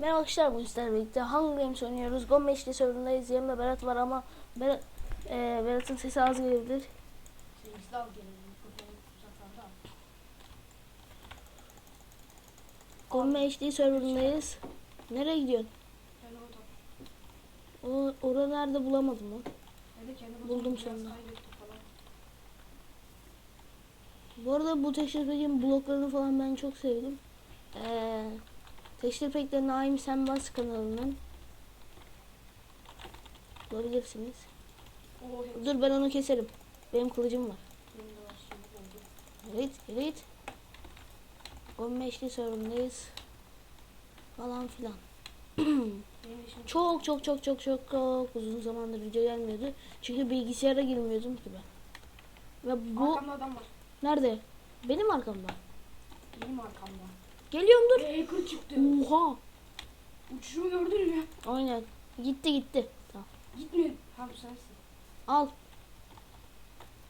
Merhaba arkadaşlar bu sizlerle birlikte Hunger Games oynuyoruz. Gommeşli sorundayız. Yanımda Berat var ama Berat, e, Berat'ın sesi az gelebilir. Al. Gommeşli sorundayız. Nereye gidiyorsun? O, orada nerede bulamadım lan. Buldum sonunda. Bu arada bu Pack'in bloklarını falan ben çok sevdim. Ee, Texture Pack'te Naim Senbaz kanalının bulabilirsiniz. Oo Dur ben onu keserim. Benim kılıcım var. Evet, evet. 15'li sorundayız. Falan filan. Çok çok çok çok çok çok uzun zamandır video gelmiyordu. Çünkü bilgisayara girmiyordum ki ben. Ve bu Arkamda adam var. nerede? Benim arkamda. Benim arkamda. Geliyorum dur. Ve hacker çıktı. Oha. Uçuşumu gördün mü? Aynen. Gitti gitti. Tamam. Gitmiyor. Ha bu sensin. Al.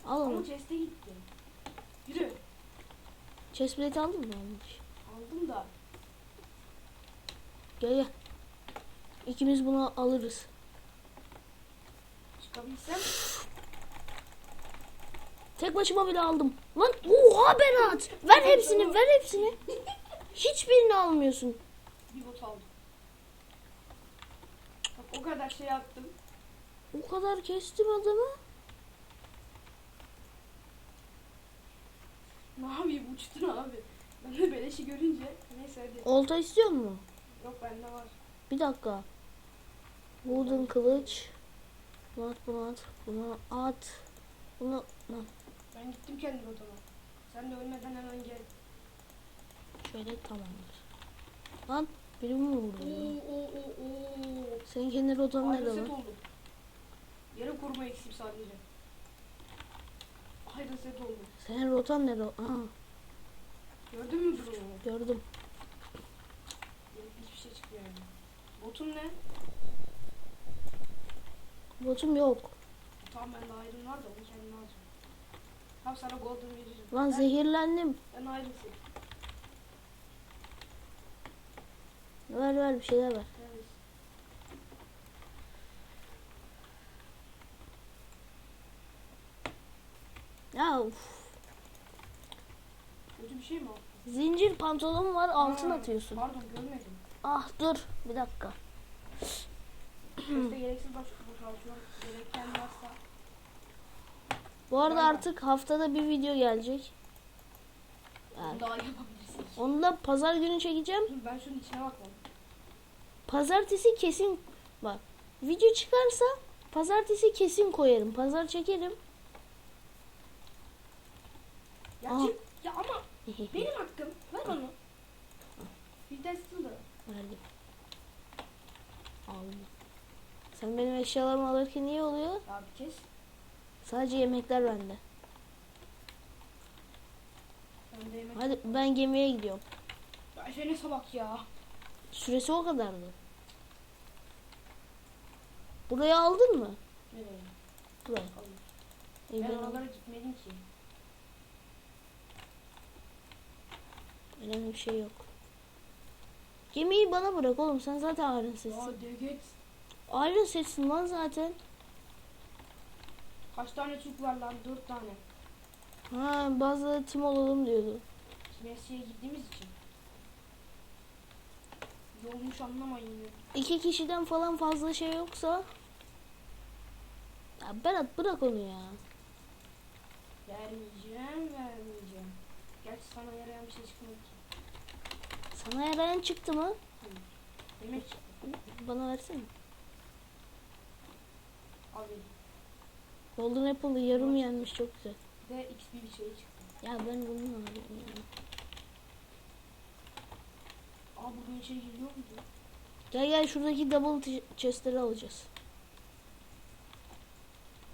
Al Ama onu. chest'e gitti. Yürü. Chest plate aldın mı? Almış. Aldım da. Gel gel. İkimiz bunu alırız. Çıkabilsem. Tek başıma bile aldım. Lan oha Berat. Ver hepsini ver hepsini. Hiçbirini almıyorsun. Bir bot aldım. Bak o kadar şey yaptım. O kadar kestim adamı. Ne yapayım uçtun abi. Ben de beleşi görünce. Neyse hadi. Olta istiyor mu? Yok bende var. Bir dakika. Wooden kılıç. Bunu at, bunu at, bunu at. Bunu lan Ben gittim kendi botama. Sen de ölmeden hemen gel. Şöyle tamamdır. Lan biri mi vurdu? Senin kendi rotan nerede lan? oldum. Yarı koruma eksiğim sadece. Ayrı set oldum. Senin rotan nerede? Aha Gördün mü bunu? gördüm. Hiçbir şey çıkmıyor yani. Botun ne? Botum yok. Tamam bende ayrım var da onu kendime alacağım. Tamam sana golden veririm. Lan ben, zehirlendim. ben ayrım set. Ver ver bir şeyler. Evet. Ya uf. Kötü bir şey mi o? Zincir pantolon var altın atıyorsun. Pardon görmedim. Ah dur bir dakika. Gereksiz boşaltıyorum. Gereken varsa. Bu arada Vallahi. artık haftada bir video gelecek. Yani daha yapabilirsiniz. onu da pazar günü çekeceğim. Ben şunun içine bakmadım. Pazartesi kesin bak. Video çıkarsa pazartesi kesin koyarım. Pazar çekerim. Ya, Aa. çık- ya ama benim hakkım. Ver onu. Bir de da. Verdim. Aldım. Sen benim eşyalarımı alırken iyi oluyor. Ya bir kes. Sadece yemekler bende. Ben de yemek. Hadi ben gemiye gidiyorum. Ya ne salak ya. Süresi o kadardı. Burayı aldın mı? Nereye? Buraya. Alayım. İyi, Ben ben oralara gitmedim ki. önemli bir şey yok. Gemiyi bana bırak oğlum. Sen zaten setsin. deget. Iron setsin lan zaten. Kaç tane Türk var lan? Dört tane. Ha bazıları tim olalım diyordu. Messi'ye gittiğimiz için. Yolmuş anlamayın. İki kişiden falan fazla şey yoksa. Ya Berat bırak onu ya. Vermeyeceğim, vermeyeceğim. Gerçi sana yarayan bir şey çıkmadı ki. Sana yarayan çıktı mı? Yemek çıktı. Bana versene. Abi. Golden Apple'ı yarım yenmiş çok güzel. Bir de XP bir şey çıktı. Ya ben bunu alayım ya. Aa buradan içeri giriyor muydu? Gel gel şuradaki double chestleri alacağız.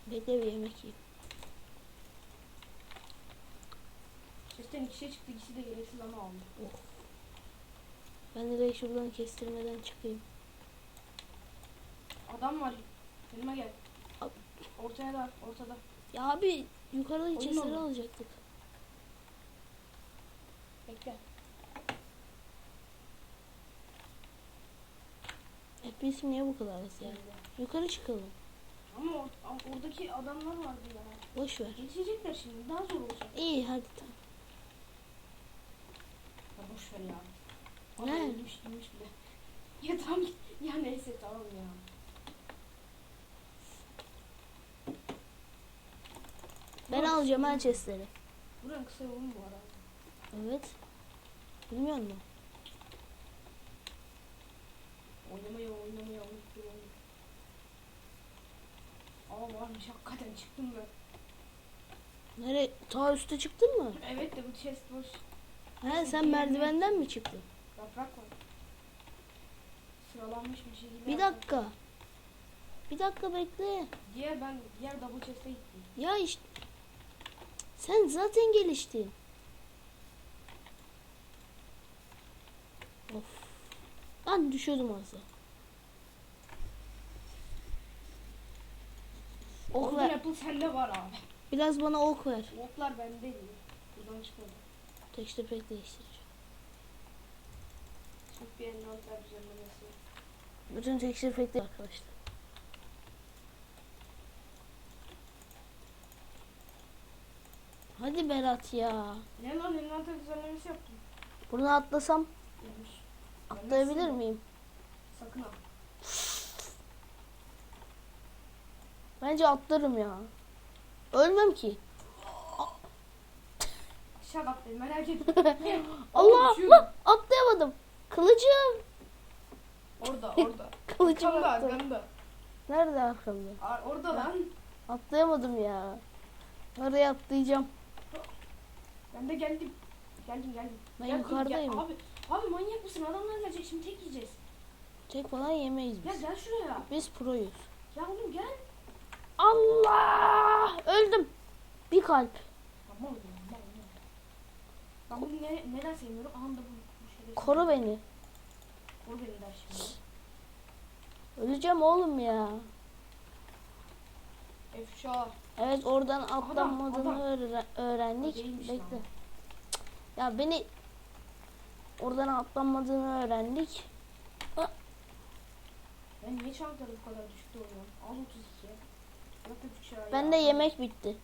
Bekle bir yemek yiyeyim. Sesten iki şey çıktı. ikisi de gereksiz ama aldı. Ben de direkt şuradan kestirmeden çıkayım. Adam var. Yanıma gel. Al. Ortaya da ortada. Ya abi yukarıdaki Oyun chestleri alacaktık. Bekle. FPS'im niye bu kadar az ya? Yukarı çıkalım. Ama or- or- oradaki adamlar vardı ya. Boş ver. Geçecekler şimdi. Daha zor olacak. İyi hadi tamam. Ya boş ver ya. Ne? Ölmüş ölmüş bile. Ya tamam. Ya neyse tamam ya. Ben alacağım her chestleri. Buranın kısa yolu mu bu arada? Evet. Bilmiyor musun? Oynamaya oynamaya unuttum onu. Aa varmış hakikaten çıktım ben. Nereye? Ta üste çıktın mı? Evet de bu chest boş. He sen merdivenden mi çıktın? Yaprak var. Sıralanmış bir şey gibi. Bir yaprak. dakika. Bir dakika bekle. Diğer ben diğer double chest'e gittim. Ya işte. Sen zaten geliştin. Ben düşüyordum daha. Ok ver. apple sende var abi. Biraz bana ok ver. Oklar bende değil. Buradan çıkmadı. Texture pack değiştireceğim. Çok bir envanter düzenlemesi. Bütün texture pack'leri arkadaşlar. Hadi Berat ya. Ne lan envanter düzenlemesi yaptım. Bunu atlasam Yanlış. Atlayabilir miyim? Sakın ha. Bence atlarım ya. Ölmem ki. Aşağı atlayın merak etme. Allah lan atlayamadım. Kılıcım. Orada orada. Kılıcım Arkanda attı. arkanda. Nerede arkamda? Aa, Orada lan. Atlayamadım ya. Oraya atlayacağım. Ben de geldim. Geldim geldim. Ben Gel, yukarıdayım. Gel. Abi, abi manyak mısın? Adamlar gelecek şimdi tek yiyeceğiz. Tek falan yemeyiz biz. gel şuraya. Biz proyuz. Ya oğlum gel. Allah! Öldüm. Bir kalp. Oğlum aman. Ben bunu ne, neden sevmiyorum? Aha da bu, bu şeyleri Koru beni. Koru beni der şimdi. Öleceğim oğlum ya. Efşa. Evet oradan atlanmadığını öğrendik. Bekle. Ya beni oradan atlanmadığını öğrendik. Ben niye çantada bu kadar düşükte oynuyorum? Al 32. Yok Efşa ya. Ben de yemek bitti.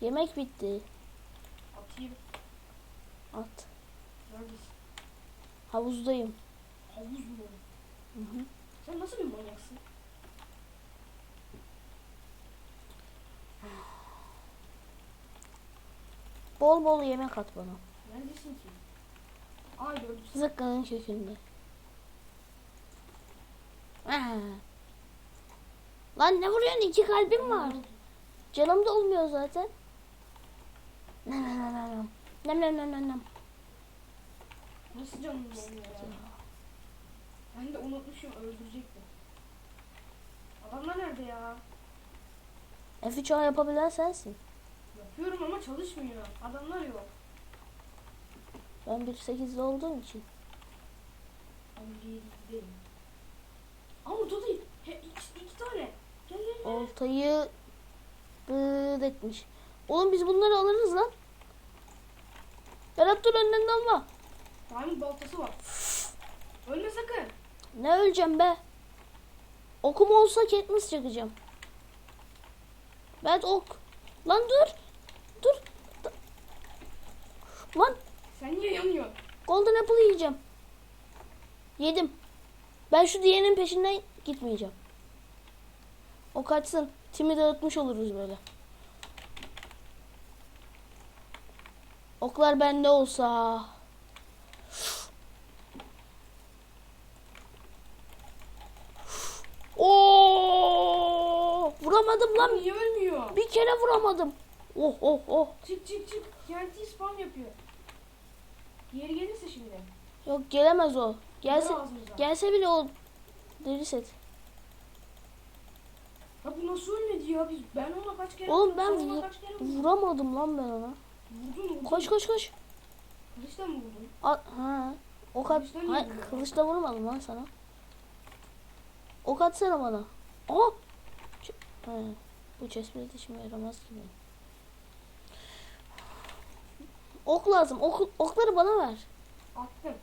Yemek bitti. Atayım. At. Neredesin? Havuzdayım. Havuz mu? Hı hı. Sen nasıl bir manyaksın? Bol bol yemek at bana. Neredesin ki? Aa gördüm. Zıkkanın kökünde. Aa. Lan ne vuruyorsun? İki kalbim var. Canım da olmuyor zaten. Nem nem nem nem. Nem nem nem nem nem. Nasıl canım olmuyor ya? Ben de unutmuşum öldürecektim. Adamlar nerede ya? F3 yapabilen sensin. Yapıyorum ama çalışmıyor. Adamlar yok. Ben 1.8'de olduğum için. Aa orada değil. He, iki, iki tane. Gel gel gel. Oltayı bıt etmiş. Oğlum biz bunları alırız lan. Berat dur önden alma. Diamond baltası var. Ölme sakın. Ne öleceğim be? Okum olsa Katniss çakacağım. Ben ok. Lan dur. Dur. Lan Sen niye yanıyorsun? Golden Apple yiyeceğim. Yedim. Ben şu diğerinin peşinden gitmeyeceğim. O kaçsın. Timi dağıtmış oluruz böyle. Oklar bende olsa. Oo! Vuramadım Lan niye ölmüyor? Bir kere vuramadım. Oh oh oh. Çık çık çık. TNT spam yapıyor. Diğeri gelirse şimdi. Yok gelemez o. Gelse Gelse, bile o deri set. Ya bu nasıl ölmedi ya? Biz, ben ona kaç kere Oğlum ben sen ona vu- kaç kere vurdun? vuramadım lan ben ona. Vurdun vurdun. Koş koş koş. Kılıçla mı vurdun? At, ha. Ok at. Kılıçla niye Hayır, vuruyor? kılıçla vurmadım lan sana. Ok atsana bana. Aha. Ç- Ha. Bu chestplate işime yaramaz ki benim. Ok lazım. Ok, okları bana ver. Attım.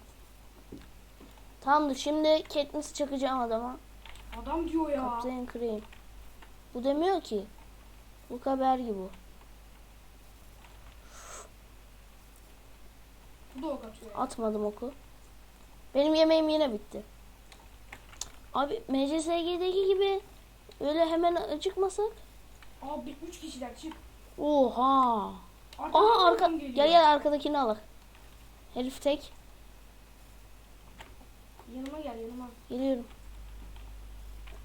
Tamamdır şimdi Katniss'i çakacağım adama. Adam diyor ya. Kaptan Cream. Bu demiyor ki. Bu haber gibi bu. Bu da ok atıyor. Atmadım oku. Benim yemeğim yine bitti. Abi MCSG'deki gibi öyle hemen acıkmasak. Abi 3 kişiler çık. Oha. Aha arka geliyor. gel gel arkadakini alak. Herif tek. Yanıma gel yanıma. Geliyorum.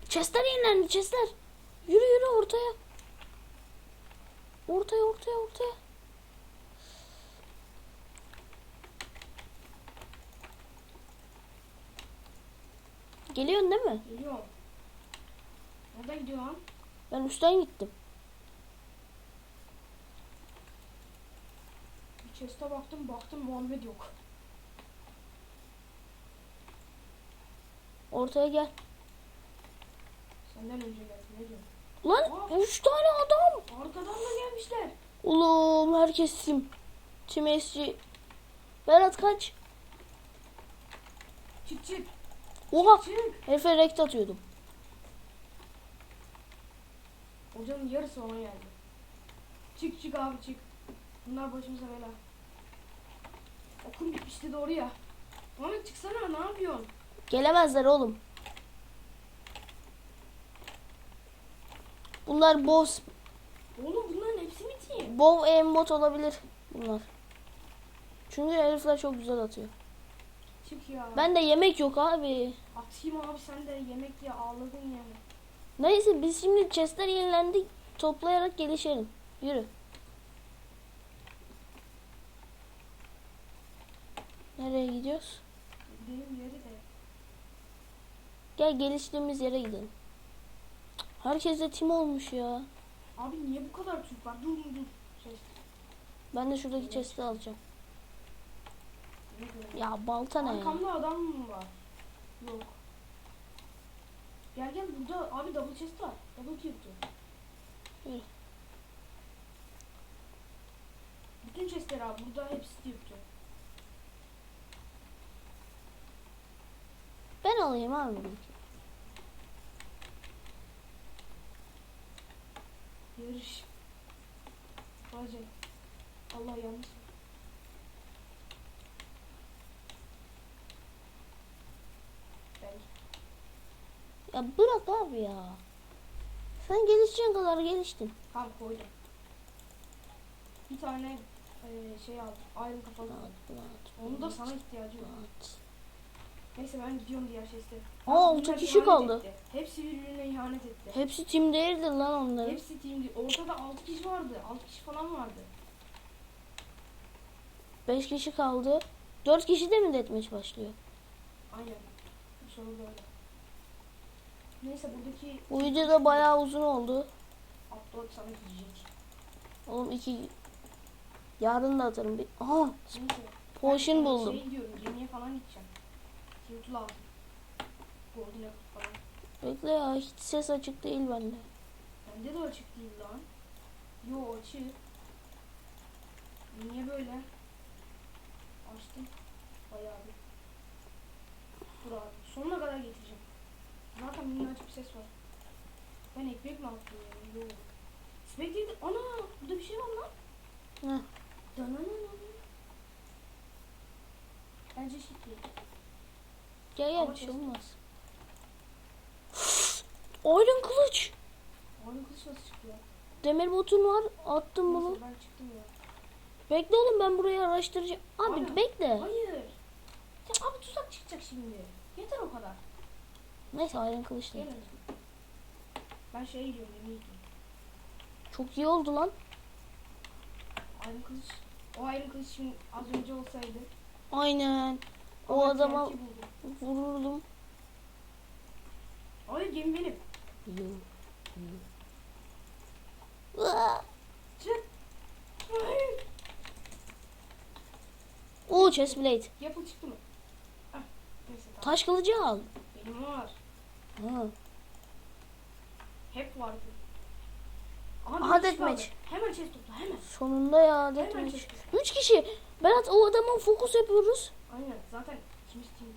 Chester yenilendi Chester. Yürü yürü ortaya. Ortaya ortaya ortaya. Geliyorsun değil mi? Geliyor. Nereden gidiyor lan? Ben üstten gittim. Bir chest'e baktım baktım Muhammed yok. Ortaya gel. Senden önce geldi ne diyorsun? Lan üç tane adam. Arkadan da gelmişler. Oğlum herkes. Tim SC. Berat kaç. Çık çık Oha. çık. Herife rekt atıyordum. Hocanın yarısı ona geldi. Çık çık abi çık. Bunlar başımıza bela. Okum bitmişti doğru ya. Muhammed çıksana ne yapıyorsun? Gelemezler oğlum. Bunlar boss, Oğlum bunların hepsi mi team? bow aimbot olabilir bunlar. Çünkü herifler çok güzel atıyor. Çık ya. Ben de yemek yok abi. Atayım abi sen de yemek diye ağladın yani. Neyse biz şimdi chestler yenilendik. Toplayarak gelişelim. Yürü. Nereye gidiyoruz? Benim yeri de. Gel geliştiğimiz yere gidelim. Herkes de tim olmuş ya. Abi niye bu kadar Türk var? Dur dur dur. Şey, Ben de şuradaki chest'i alacağım. diyorum? Ya balta ne ya? Arkamda adam mı var? Yok. Gel gel burada abi double chest var. Double kill diyor. Bütün chestler abi burada hepsi diyor. Alayım abi. Yarış. Bacı. Allah yanlış. Ya bırak abi ya. Sen gelişeceğin kadar geliştin. tam koydum. Bir tane eee, şey aldım. Iron kafalı Onu da sana ihtiyacım var. Neyse ben gidiyorum diğer chest'e. Aa, Bak, altı bunlar kişi ihanet kaldı. etti. Hepsi birbirine ihanet etti. Hepsi tim değildir lan onların. Hepsi team'di. Ortada 6 kişi vardı. 6 kişi falan vardı. 5 kişi kaldı. 4 kişi de mi deathmatch başlıyor? Aynen. Soru böyle. Neyse buradaki Bu video da bayağı uzun oldu. upload sana gidecek. Oğlum iki... Yarın da atarım. Bir... Aha! Neyse. Potion buldum. Şey diyorum gemiye falan gideceğim. Tilt lazım. Golden Apple falan. Bekle ya hiç ses açık değil bende. Bende de açık değil lan. Yo açık. Niye böyle? Açtım. Bayağı bir. Dur abi. Sonuna kadar getireceğim. Zaten minnacık bir ses var. Ben ekmek mi attım yani? Yo. Değil. Ana! Burada bir şey var lan. Ne? Dananana. Bence şık değil. Gel gel Ama bir şey olmaz. Iron kılıç. Oyun kılıç nasıl çıkıyor? Demir botun var. Attım bunu. Neyse, ben çıktım ya. Bekle oğlum ben burayı araştıracağım. Abi Aynen. bekle. Hayır. Ya abi tuzak çıkacak şimdi. Yeter o kadar. Neyse iron kılıç değil. Ben şeye gidiyorum yemeğe gidiyorum. Çok iyi oldu lan. Ayrım kılıç. O ayrım kılıç şimdi az önce olsaydı. Aynen. O Ama adama vururdum. Hayır gemi benim. Çık. Oo chest blade. Yapıl çıktı mı? Ah, neyse tamam. Taş kılıcı al. Benim var. Ha. Hep vardı. Aha, deathmatch. kaldı. Hemen chest topla hemen. Sonunda ya deathmatch. Üç kişi. Berat o adama fokus yapıyoruz. Aynen zaten ikimiz ikimiz.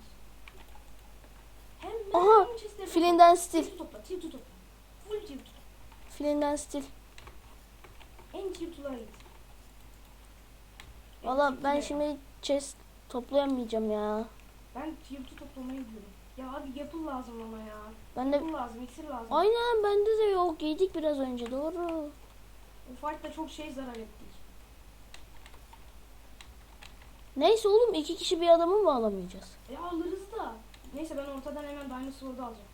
Aha, Bütün chestleri Filinden stil. Tiltu topla. Tiltu topla. Full tiltu. Filinden stil. En tiltulara git. Valla ben şimdi chest toplayamayacağım ya. Ben tiltu toplamaya gidiyorum. Ya abi yapıl lazım ama ya. Ben de Yapıl lazım, iksir lazım. Aynen bende de yok. Giydik biraz önce doğru. O fight'ta çok şey zarar ettik. Neyse oğlum iki kişi bir adamı mı alamayacağız? E alırız da. Neyse ben ortadan hemen Sword'u alacağım.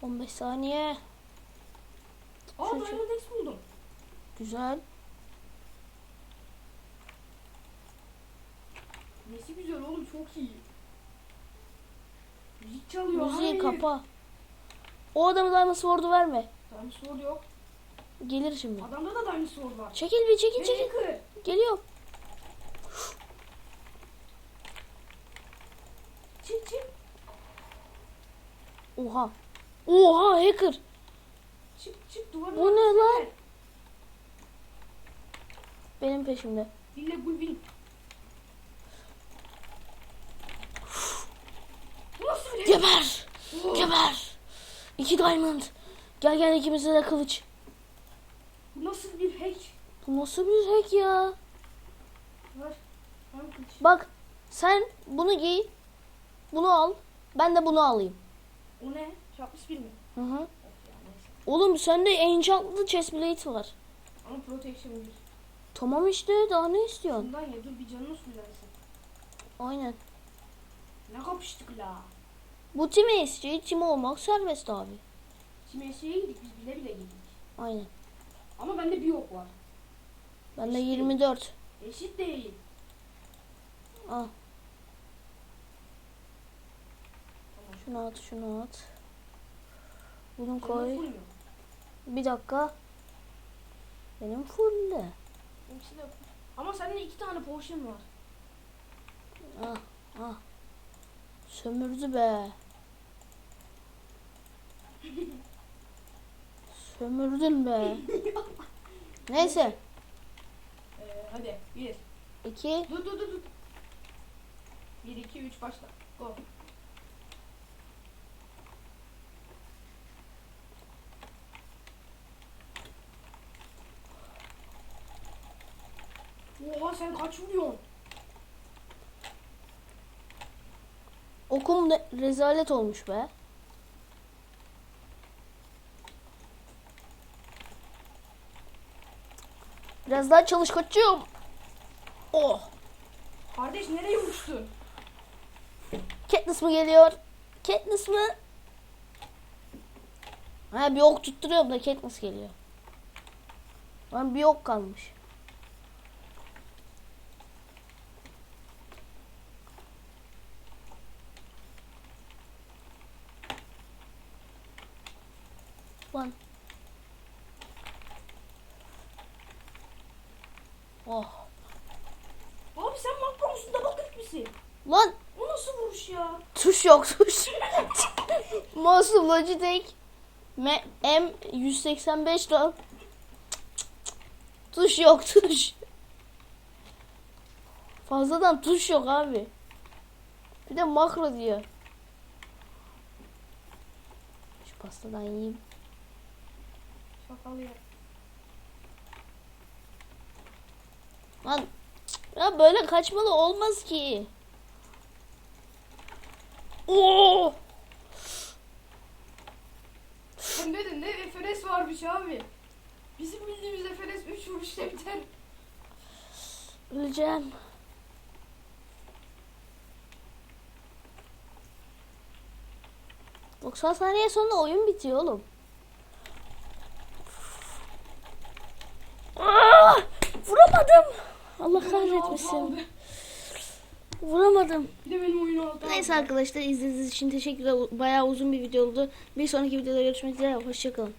Cık, 15 saniye. Aa Şu- şu- Diamond X buldum. Güzel. Nesi güzel oğlum çok iyi. Müzik çalıyor. Müziği hayır. kapa. O adamı Sword'u verme. Sword yok. Gelir şimdi. Adamda da Sword var. Çekil bir çekil çekil. Geliyor. Çık çık. Oha. Oha hacker. Çık çık duvarın Bu ne lan? Benim peşimde. Bu nasıl bir Geber. Geber. İki diamond. Gel gel ikimize de kılıç. Bir hack? Bu nasıl bir hack ya? Bak sen bunu giy. Bunu al. Ben de bunu alayım. O ne? Çarpmış bir mi? Hı hı. Oğlum sende enchantlı chest plate var. Ama protection bir. Tamam işte daha ne istiyorsun? Bundan ya dur bir canını fullensin. Aynen. Ne kapıştık la? Bu tim istiyor. Tim olmak serbest abi. Şimdi eşeğe gittik biz bile bile gittik. Aynen. Ama bende bir ok var. Bende İşte. 24. Eşit değil. Al. Tamam. Şunu at şunu at. Bunu koy. Bir dakika. Benim full de- Ama sende iki tane potion var. Ah ah. Sömürdü be. Sömürdün be. Neyse. Ee, hadi bir. iki. Dur dur dur dur. Bir iki üç başla. Go. Oha sen kaç vuruyorsun? Okum rezalet olmuş be. Biraz daha çalış koçum. Oh. Kardeş nereye uçtun? Katniss mı geliyor? Katniss mı? Ha bir ok tutturuyorum da Katniss geliyor. Lan bir ok kalmış. Lan. Oh. Abi sen makro musun? Double click misin? Lan O nasıl vuruş ya? Tuş yok tuş. Mouse Logitech M, M 185 lan. Tuş yok tuş. Fazladan tuş yok abi. Bir de makro diyor. Şu pastadan yiyeyim. Şakalı ya. Lan ya böyle kaçmalı olmaz ki. Oo! De ne referans varmış abi. Bizim bildiğimiz referans 3 vuruşta biter. Öleceğim. ...90 saniye sonra oyun bitiyor oğlum. Aa, vuramadım. Allah kahretmesin. Vuramadım. Bir de benim oyunu aldı. Neyse arkadaşlar izlediğiniz için teşekkürler. Bayağı uzun bir video oldu. Bir sonraki videoda görüşmek üzere. Hoşçakalın.